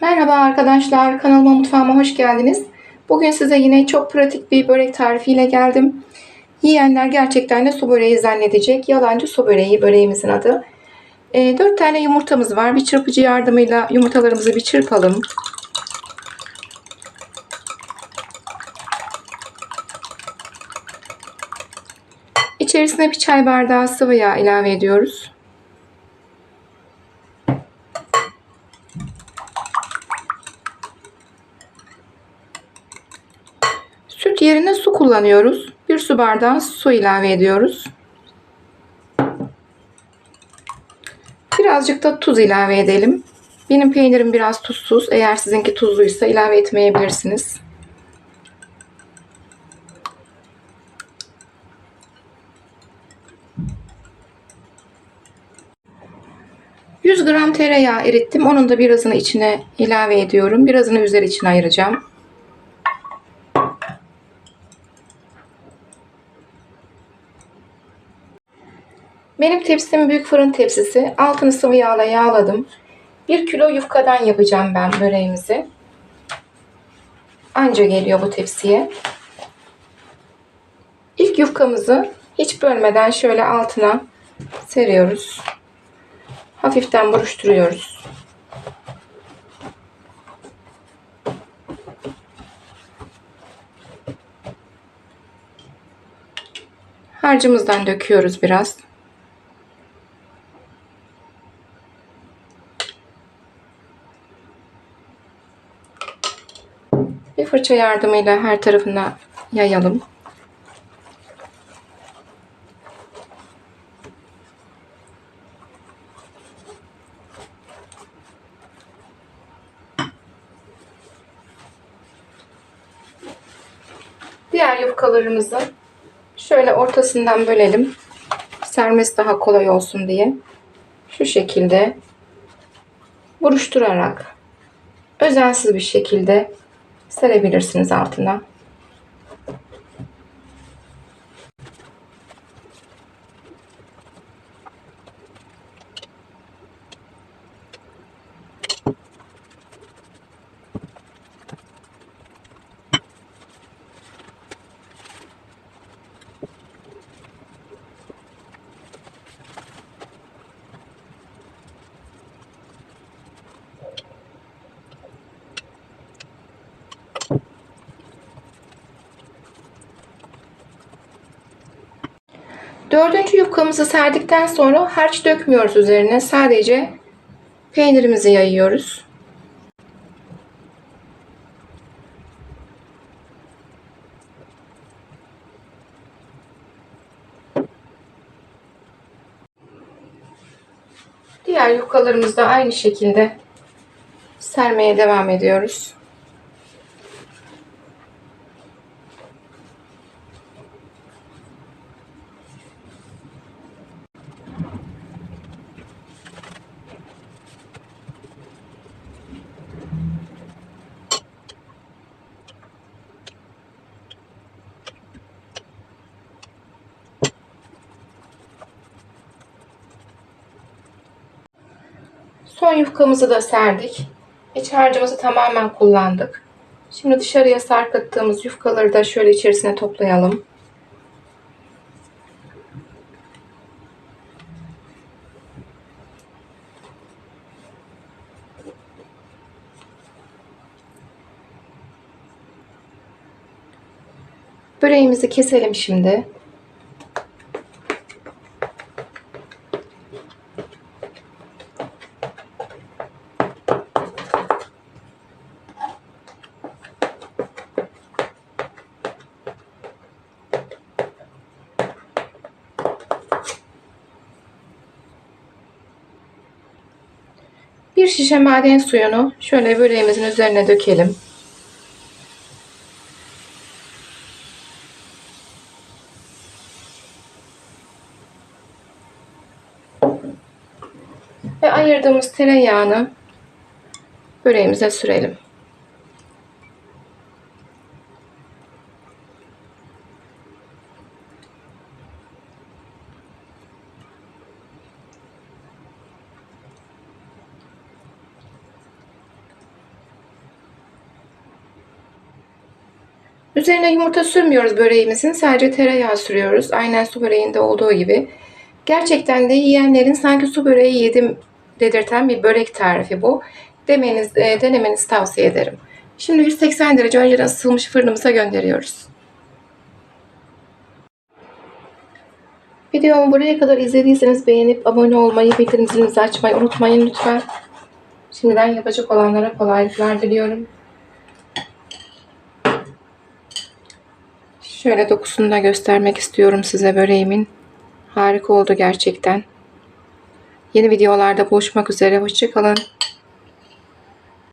Merhaba arkadaşlar, kanalıma mutfağıma hoş geldiniz. Bugün size yine çok pratik bir börek tarifiyle geldim. Yiyenler gerçekten de su böreği zannedecek. Yalancı su böreği böreğimizin adı. 4 tane yumurtamız var. Bir çırpıcı yardımıyla yumurtalarımızı bir çırpalım. İçerisine bir çay bardağı sıvı yağ ilave ediyoruz. Süt yerine su kullanıyoruz. Bir su bardağı su ilave ediyoruz. Birazcık da tuz ilave edelim. Benim peynirim biraz tuzsuz. Eğer sizinki tuzluysa ilave etmeyebilirsiniz. ...100 gram tereyağı erittim. Onun da birazını içine ilave ediyorum. Birazını üzeri için ayıracağım. Benim tepsim büyük fırın tepsisi. Altını sıvı yağla yağladım. 1 kilo yufkadan yapacağım ben böreğimizi. Anca geliyor bu tepsiye. İlk yufkamızı hiç bölmeden şöyle altına seriyoruz. Hafiften buruşturuyoruz. Harcımızdan döküyoruz biraz. Bir fırça yardımıyla her tarafına yayalım. Diğer yufkalarımızı şöyle ortasından bölelim. Sermesi daha kolay olsun diye. Şu şekilde buruşturarak özensiz bir şekilde serebilirsiniz altına. Dördüncü yufkamızı serdikten sonra harç dökmüyoruz üzerine. Sadece peynirimizi yayıyoruz. Diğer yufkalarımızı da aynı şekilde sermeye devam ediyoruz. Son yufkamızı da serdik. İç harcımızı tamamen kullandık. Şimdi dışarıya sarkıttığımız yufkaları da şöyle içerisine toplayalım. Böreğimizi keselim şimdi. Şişe maden suyunu şöyle böreğimizin üzerine dökelim. Ve ayırdığımız tereyağını böreğimize sürelim. Üzerine yumurta sürmüyoruz böreğimizin. Sadece tereyağı sürüyoruz. Aynen su böreğinde olduğu gibi. Gerçekten de yiyenlerin sanki su böreği yedim dedirten bir börek tarifi bu. Demeniz, e, denemenizi tavsiye ederim. Şimdi 180 derece önceden ısıtılmış fırınımıza gönderiyoruz. Videomu buraya kadar izlediyseniz beğenip abone olmayı, bildirim açmayı unutmayın lütfen. Şimdiden yapacak olanlara kolaylıklar diliyorum. Şöyle dokusunu da göstermek istiyorum size böreğimin. Harika oldu gerçekten. Yeni videolarda buluşmak üzere. Hoşçakalın.